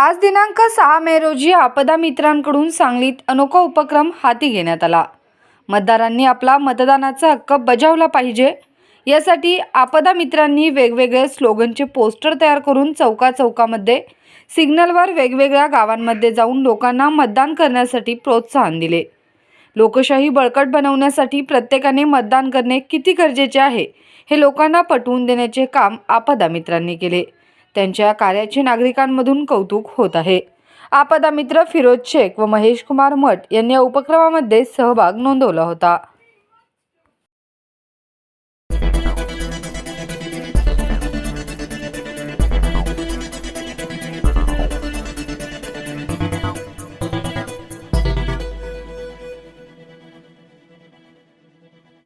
आज दिनांक सहा मे रोजी आपदा मित्रांकडून सांगलीत अनोखा उपक्रम हाती घेण्यात आला. मतदारांनी आपला मतदानाचा हक्क बजावला पाहिजे. यासाठी आपदा मित्रांनी वेगवेगळे स्लोगनचे पोस्टर तयार करून चौका चौकामध्ये सिग्नलवर वेगवेगळ्या गावांमध्ये जाऊन लोकांना मतदान करण्यासाठी प्रोत्साहन दिले. लोकशाही बळकट बनवण्यासाठी प्रत्येकाने मतदान करणे किती गरजेचे आहे हे लोकांना पटवून देण्याचे काम आपदा मित्रांनी केले. त्यांच्या कार्याचे नागरिकांमधून कौतुक होत आहे. आपदा मित्र फिरोज शेख व महेश कुमार मठ यांनी या उपक्रमामध्ये सहभाग नोंदवला होता.